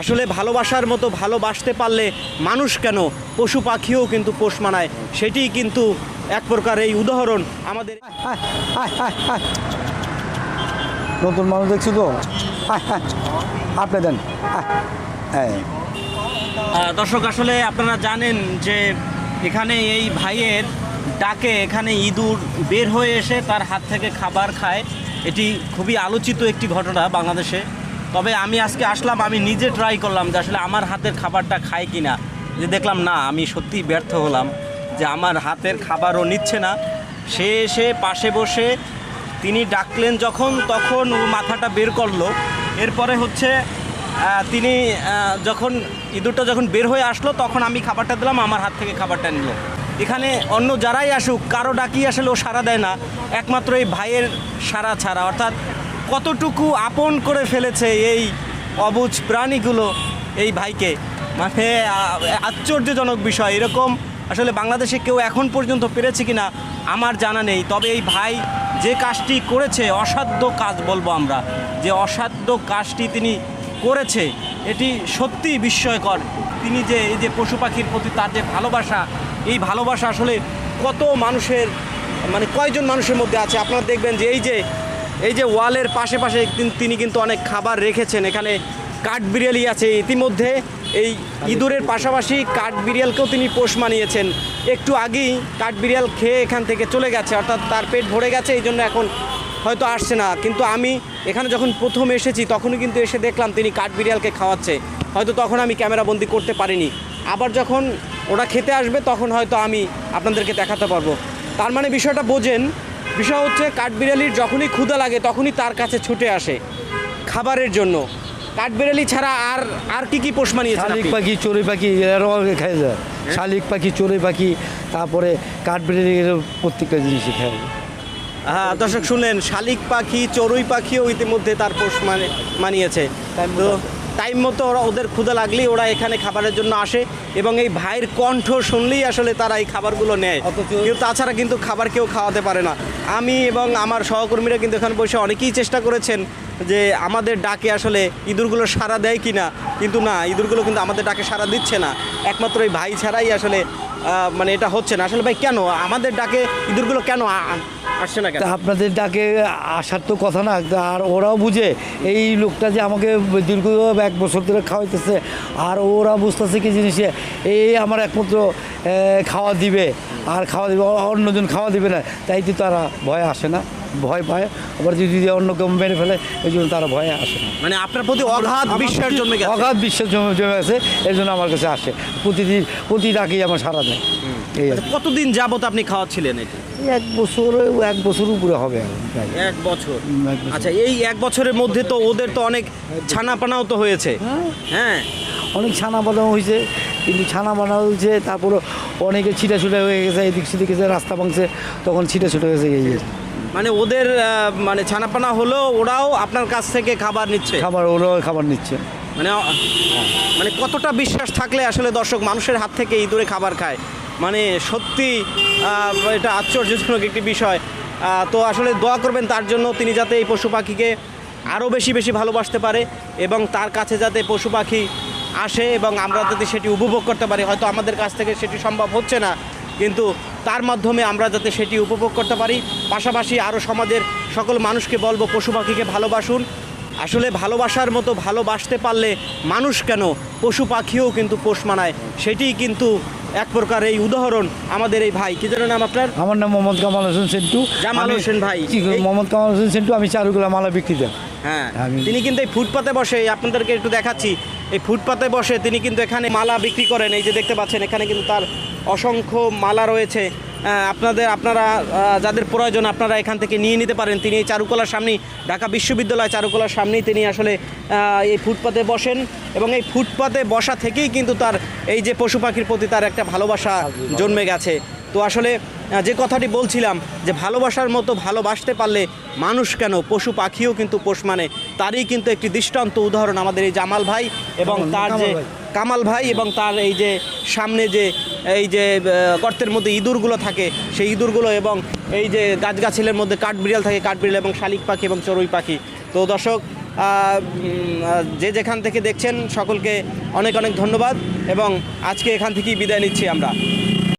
আসলে ভালোবাসার মতো ভালোবাসতে পারলে মানুষ কেন? পশু পাখিও কিন্তু পোষ মানায়। সেটিই কিন্তু এক প্রকার এই উদাহরণ আমাদের। নতুন মানুষ দেখছি তো। আপনি দেন। দর্শক আসলে আপনারা জানেন যে এখানে এই ভাইয়ের ডাকে এখানে ইঁদুর বের হয়ে এসে তার হাত থেকে খাবার খায়। এটি খুবই আলোচিত একটি ঘটনা বাংলাদেশে। তবে আমি আজকে আসলাম, আমি নিজে ট্রাই করলাম যে আসলে আমার হাতের খাবারটা খায় কিনা। যে দেখলাম, না, আমি সত্যিই ব্যর্থ হলাম যে আমার হাতের খাবারও নিচ্ছে না। সে এসে পাশে বসে তিনি ডাকলেন যখন, তখন ও মাথাটা বের করল। এরপরে হচ্ছে তিনি যখন ইঁদুরটা যখন বের হয়ে আসলো, তখন আমি খাবারটা দিলাম, আমার হাত থেকে খাবারটা নিল। এখানে অন্য যারাই আসুক, কারও ডাকি আসলে ও সাড়া দেয় না। একমাত্র এই ভাইয়ের সারা ছাড়া, অর্থাৎ কতটুকু আপন করে ফেলেছে এই অবুজ প্রাণীগুলো এই ভাইকে? মানে আশ্চর্যজনক বিষয়। এরকম আসলে বাংলাদেশে কেউ এখন পর্যন্ত পেরেছে কিনা আমার জানা নেই। তবে এই ভাই যে কাজটি করেছে, অসাধ্য কাজ বলব আমরা। যে অসাধ্য কাজটি তিনি করেছে, এটি সত্যি বিস্ময়কর। তিনি যে, এই যে পশু পাখির প্রতি তার যে ভালোবাসা, এই ভালোবাসা আসলে কত মানুষের মানে কয়জন মানুষের মধ্যে আছে? আপনারা দেখবেন যে এই যে এই যে ওয়ালের পাশে পাশে তিন- কিন্তু অনেক খাবার রেখেছেন। এখানে কাঠবিড়ালি আছে ইতিমধ্যে। এই ইঁদুরের পাশাপাশি কাঠবিড়ালকেও তিনি পোষ মানিয়েছেন। একটু আগেই কাঠবিড়াল খেয়ে এখান থেকে চলে গেছে, অর্থাৎ তার পেট ভরে গেছে, এই জন্য এখন হয়তো আসছে না। কিন্তু আমি এখানে যখন প্রথম এসেছি, তখনই কিন্তু এসে দেখলাম তিনি কাঠবিড়ালকে খাওয়াচ্ছে। হয়তো তখন আমি ক্যামেরাবন্দি করতে পারিনি। আবার যখন ওরা খেতে আসবে, তখন হয়তো আমি আপনাদেরকে দেখাতে পারব। তার মানে বিষয়টা বোঝেন বিষয় হচ্ছে কাঠবিড়ালির যখনই ক্ষুধা লাগে তখনই তার কাছে ছুটে আসে খাবারের জন্য। কাঠবিড়ালি ছাড়া আর আর কি কি পোষ মানিয়েছেন শালিক পাখি চড়ুই পাখি এরাও খাই যায় শালিক পাখি চড়ুই পাখি তারপরে কাঠবিড়ি প্রত্যেকটা জিনিসই খায়। হ্যাঁ দর্শক শুনলেন শালিক পাখি চড়ুই পাখিও ইতিমধ্যে তার পোষ মানে মানিয়েছে। তো টাইম মতো ওরা ওদের ক্ষুদে লাগলেই ওরা এখানে খাবারের জন্য আসে এবং এই ভাইয়ের কণ্ঠ শুনলেই আসলে তারা এই খাবারগুলো নেয়। কিন্তু তাছাড়া কিন্তু খাবার কেউ খাওয়াতে পারে না। আমি এবং আমার সহকর্মীরা কিন্তু এখানে বসে অনেকেই চেষ্টা করেছেন যে আমাদের ডাকে আসলে ইঁদুরগুলো সাড়া দেয় কি না কিন্তু না ইঁদুরগুলো কিন্তু আমাদের ডাকে সাড়া দিচ্ছে না। একমাত্র এই ভাই ছাড়াই আসলে মানে এটা হচ্ছে না। আসলে ভাই, কেন? আমাদের ডাকে ইঁদুরগুলো কেন আসছে না কেন? আপনাদের ডাকে আসার তো কথা না আর ওরাও বুঝে। এই লোকটা যে আমাকে দীর্ঘ এক বছর ধরে খাওয়াইতেছে, আর ওরা বুঝতেছে কি জিনিসে, এই আমার একমাত্র খাওয়া দিবে। আর খাওয়া দিবে অন্যজন খাওয়া দিবে না তাই তো তারা ভয় আসে না। ভয় পায় আবার যদি অন্য কেউ মেরে ফেলে এই জন্য তারা ভয়ে আসে না। মানে আপনার প্রতি অগাধ বিশ্বাস জন্মে গেছে? অগাধ বিশ্বাস জমে আছে এর জন্য আমার কাছে আসে। প্রতিদিন প্রতি ডাকেই আমার সারা দেয়। এই আর কি। কতদিন যাবত আপনি খাওয়াচ্ছিলেন এটা? এক বছর এক বছর উপরে হবে এক বছর। এক বছর। আচ্ছা এই এক বছরের মধ্যে তো ওদের তো অনেক ছানাপানাও তো হয়েছে। হ্যাঁ। অনেক ছানা বানানো হয়েছে কিন্তু ছানা বানানো হয়েছে তারপরে অনেকে ছিটা ছুটা হয়ে গেছে এদিক সেদিক গেছে রাস্তা ভাঙছে তখন ছিটা ছুটা হয়েছে এই। মানে ওদের মানে ছানাপানা হলেও ওরাও আপনার কাছ থেকে খাবার নিচ্ছে? খাবার ওরাও খাবার নিচ্ছে। মানে মানে কতটা বিশ্বাস থাকলে আসলে দর্শক মানুষের হাত থেকে ইঁদুরে খাবার খায়? মানে সত্যি এটা আশ্চর্যজনক একটি বিষয়। তো আসলে দোয়া করবেন তার জন্য তিনি যাতে এই পশু পাখিকে আরও বেশি বেশি ভালোবাসতে পারে এবং তার কাছে যাতে পশু পাখি আসে এবং আমরা যাতে সেটি উপভোগ করতে পারি। হয়তো আমাদের কাছ থেকে সেটি সম্ভব হচ্ছে না। কিন্তু তার মাধ্যমে আমরা যাতে সেটি উপভোগ করতে পারি পাশাপাশি আরও সমাজের সকল মানুষকে বলব পশু পাখিকে ভালোবাসুন। আসলে ভালোবাসার মতো ভালোবাসতে পারলে মানুষ কেন পশু পাখিও কিন্তু পোষ মানায়? সেটিই কিন্তু এক প্রকার এই উদাহরণ আমাদের এই ভাই। কি যেন নাম আপনার? আমার নাম মোহাম্মদ কামাল হোসেন সেন্টু। জামাল হোসেন ভাই। মোহাম্মদ কামাল হোসেন সেন্টু আমি চারুগুলা মালা বিক্রি হ্যাঁ তিনি কিন্তু এই ফুটপাতে বসে আপনাদেরকে একটু দেখাচ্ছি। এই ফুটপাতে বসে তিনি কিন্তু এখানে মালা বিক্রি করেন। এই যে দেখতে পাচ্ছেন, এখানে কিন্তু তার অসংখ্য মালা রয়েছে। আপনাদের, আপনারা যাদের প্রয়োজন আপনারা এখান থেকে নিয়ে নিতে পারেন। তিনি এই চারুকলার সামনেই, ঢাকা বিশ্ববিদ্যালয় চারুকলার সামনেই তিনি আসলে এই ফুটপাতে বসেন এবং এই ফুটপাতে বসা থেকেই কিন্তু তার এই যে পশু পাখির প্রতি তার একটা ভালোবাসা জন্মে গেছে। তো আসলে যে কথাটি বলছিলাম যে ভালোবাসার মতো ভালোবাসতে পারলে মানুষ কেন? পশু পাখিও কিন্তু পোষ মানে। তারই কিন্তু একটি দৃষ্টান্ত উদাহরণ আমাদের এই জামাল ভাই এবং তার যে কামাল ভাই। এবং তার এই যে সামনে যে এই যে গর্তের মধ্যে ইঁদুরগুলো থাকে সেই ইঁদুরগুলো এবং এই যে গাছগাছিলের মধ্যে কাঠবিড়াল থাকে কাঠবিড়াল এবং শালিক পাখি এবং চড়ুই পাখি। তো দর্শক যে যেখান থেকে দেখছেন সকলকে অনেক অনেক ধন্যবাদ এবং আজকে এখান থেকেই বিদায় নিচ্ছি আমরা।